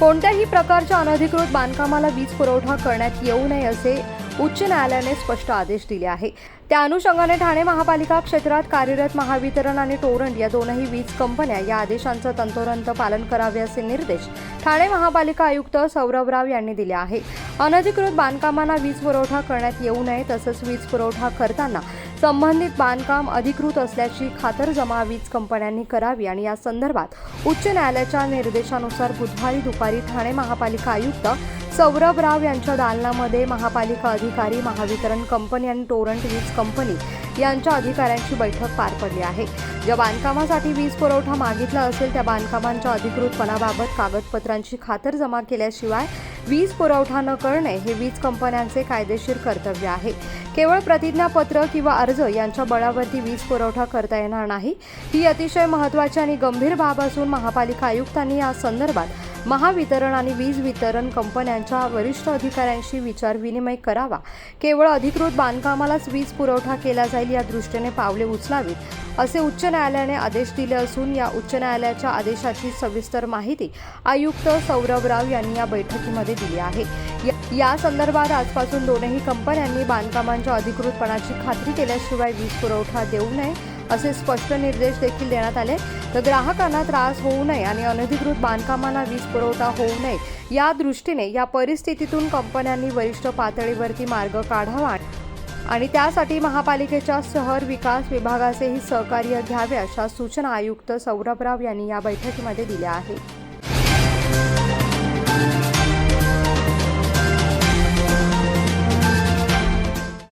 कोणत्याही प्रकारच्या अनधिकृत बांधकामाला वीज पुरवठा करण्यात येऊ नये असे उच्च न्यायालयाने स्पष्ट आदेश दिले आहे. त्या अनुषंगाने ठाणे महापालिका क्षेत्रात कार्यरत महावितरण आणि टोरंट या दोनही वीज कंपन्या या आदेशांचं तंतोतंत पालन करावे असे निर्देश ठाणे महापालिका आयुक्त सौरभ राव यांनी दिले आहे. अनधिकृत बांधकामांना वीज पुरवठा करण्यात येऊ नये तसंच वीज पुरवठा करताना संबंधित बांधकाम अधिकृत असल्याची खातरजमा वीज कंपन्यांनी करावी आणि या संदर्भात उच्च न्यायालयाच्या निर्देशानुसार बुधवारी दुपारी ठाणे महापालिका आयुक्त सौरभ राव यांच्या दालनामध्ये महापालिका अधिकारी महावितरण कंपनी आणि टोरंट वीज कंपनी यांच्या अधिकाऱ्यांची बैठक पार पडली आहे. ज्या बांधकामासाठी वीज पुरवठा मागितला असेल त्या बांधकामांच्या अधिकृतपणाबाबत कागदपत्रांची खातर जमा केल्याशिवाय वीज पुरवठा न करणे हे वीज कंपन्यांचे कायदेशीर कर्तव्य आहे. केवळ प्रतिज्ञापत्र किंवा अर्ज यांच्या बळावरती वीज पुरवठा करता येणार नाही. ही अतिशय महत्त्वाची आणि गंभीर बाब असून महापालिका आयुक्तांनी या संदर्भात महावितरण आणि वीज वितरण कंपन्यांच्या वरिष्ठ अधिकाऱ्यांशी विचारविनिमय करावा. केवळ अधिकृत बांधकामालाच वीज पुरवठा केला जाईल या दृष्टीने पावले उचलावीत. असे उच्च न्यायालयाने आदेश दिले असून या उच्च न्यायालयाच्या आदेशाची सविस्तर माहिती आयुक्त सौरभ राव यांनी या बैठकीमध्ये दिली आहे. या- या संदर्भात आजपासून दोनही कंपन्यांनी बांधकामांच्या अधिकृतपणाची खात्री केल्याशिवाय वीज पुरवठा देऊ नये असे स्पष्ट निर्देश देखील देण्यात आले. तर ग्राहकांना त्रास होऊ नये आणि अनधिकृत बांधकामांना वीज पुरवठा होऊ नये या दृष्टीने या परिस्थितीतून कंपन्यांनी वरिष्ठ पातळीवरती मार्ग काढावा आणि त्यासाठी महापालिकेच्या शहर विकास विभागाचेही सहकार्य घ्यावे अशा सूचना आयुक्त सौरभ राव यांनी या बैठकीमध्ये दिल्या आहेत.